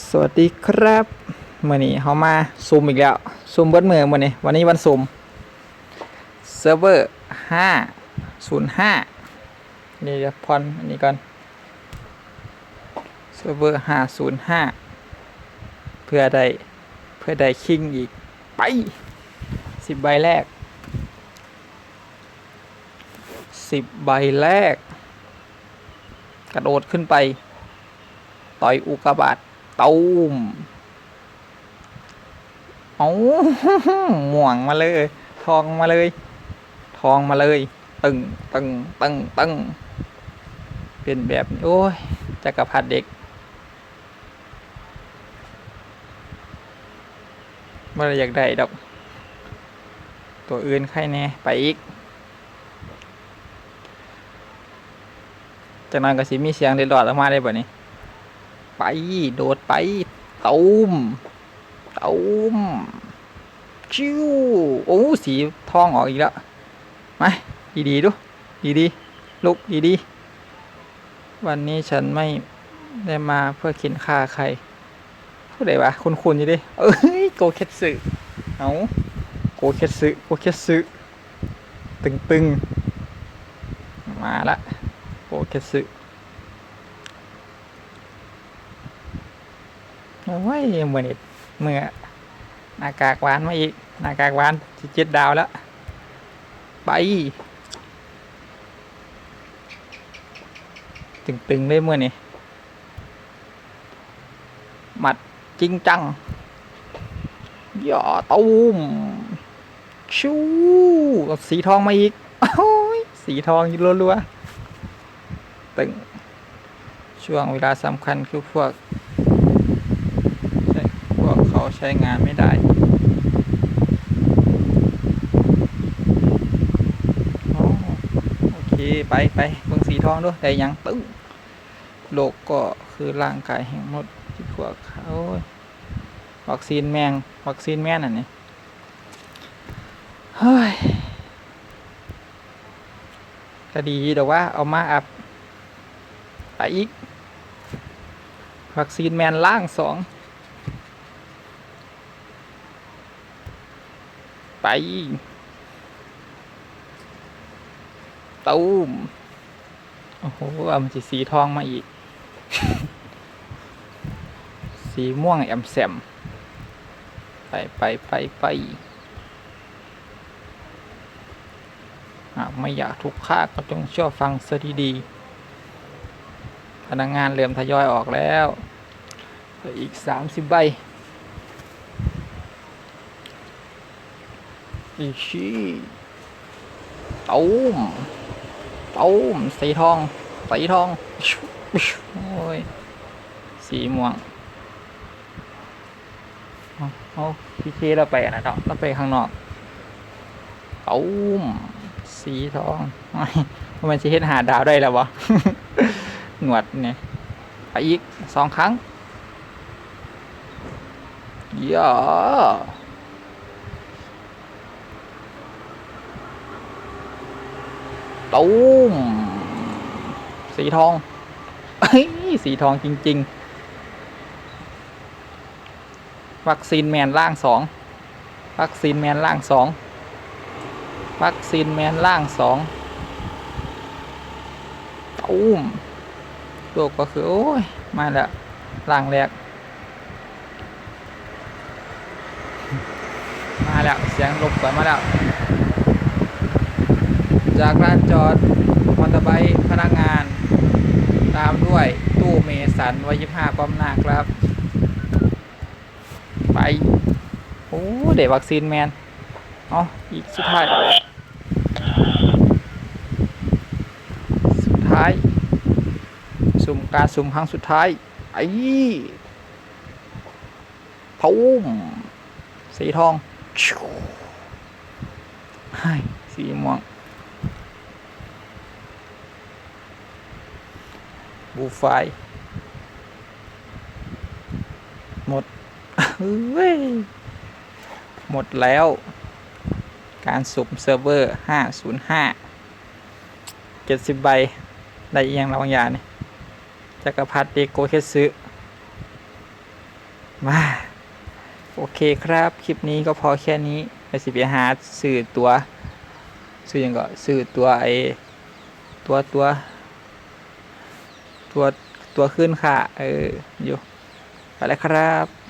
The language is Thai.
สวัสดีครับเมื่อนี้เขามาซูมอีกแล้วซูมเบิดมือมื่อนี้วันนี้วันซูมเซิร์ฟเวอร์ห้าศูนย์ห้านี่เดี๋ยวพอนอันนี้ก่อนเซิร์ฟเวอร์ห้าศูนย์ห้าเพื่อได้เพื่อได้คิงอีกไปสิบใบแรกสิบใบแรก กระโดดขึ้นไป ต่อยอุกกาบาต ตูมเอาหม่วงมาเลย ทองมาเลย ทองมาเลย ตึงตึงตึงตึงเป็นแบบโอ้ยจักรพรรดิเด็กเมื่อไรอยากได้ดอก ตัวอื่นใครแน่ไปอีก จากนั้นก็สิมีเสียงเดือดอนออกมาได้บ่นี้ ไปโดดไปตูมตูมชิวโอ้สีทองออกอีกแล้วมาดีดีดูดีดีลุกดีดีวันนี้ฉันไม่ได้มาเพื่อกินข้าใครผู้ใดวะคุณคุณอยู่ดิเอ้ยโกเคสึเอาโกเคสึโกเคสึตึงตึงมาละโกเคสึ อ้ยเมื่อนเมื่อหน้ากากหวานมาอีกหน้ากากหวานเจ็ดดาวแล้ว ไป ตึงๆเลยเมื่อนี้หมัดจริงจังอย่าตูมชูสีทองมาอีกโอ้ยสีทองรัวๆตึงช่วงเวลาสำคัญคือพวก ช้งานไม่ได้ โอเค ไปไปเบิ่งสีทองด้วยแต่ยังตึ้งโลกก็คือร่างกายแห่งมดที่พวกเขาโอ้ยวัคซีนแมง วัคซีนแม่นั่นนี่เฮ้ยก็ดีแต่ว่าเอามาอัพไปอีก วัคซีนแมนล่างสอง ไปตูมโอ้โหเอามันจะสีทองมาอีก สีม่วงแอมแซม ไปไปไปไปหากไม่อยากทุกข์ค่าก็จงเชื่อฟังเสียดีๆพนักงานเริ่มทยอยออกแล้ว อีกสามสิบใบ อีชีตูมตูมสีทองสีทองโอ้ยสีม่วงเอาพี่เคเราไปนะเนาะเราไปข้างนอกตูมสีทองโอ้ยมันจะเห็นหาดาวได้แล้ววะหนวดเนี่ยไปอีกสองครั้งย่า ตูมสีทองเฮ้ยสีทองจริง ๆ วัคซีนแมนล่างสองวัคซีนแมนล่างสองวัคซีนแมนล่างสองตูมตัวก็คือ โอ้ย มาแล้วล่างแรก มาแล้ว เสียงลบก่อนมาแล้ว จากร้านจอดมอเตอร์ไบค์พนักงาน ตามด้วยตู้เมสันวัยยี่ห้าป้อมหน้าครับ ไป โอ้เด็กวัคซีนแมนเอาอีกสุดท้าย สุดท้าย สุ่มการสุ่มครั้งสุดท้าย ไอ้ทูมสีทอง ให้ สีม่วง บูไฟหมดหมดแล้ว การสุ่มเซิร์ฟเวอร์ 505 70 ใบ ได้เอียงเราบางอย่างนี่จักรพัฒน์เดโกเคซึมา โอเคครับ คลิปนี้ก็พอแค่นี้ไปสิบหาร์ดสื่อตัว สื่อยังก็สื่อตัวไอตัวตัว ตัวตัวขึ้นค่ะ เอออยู่ไปแล้ครับ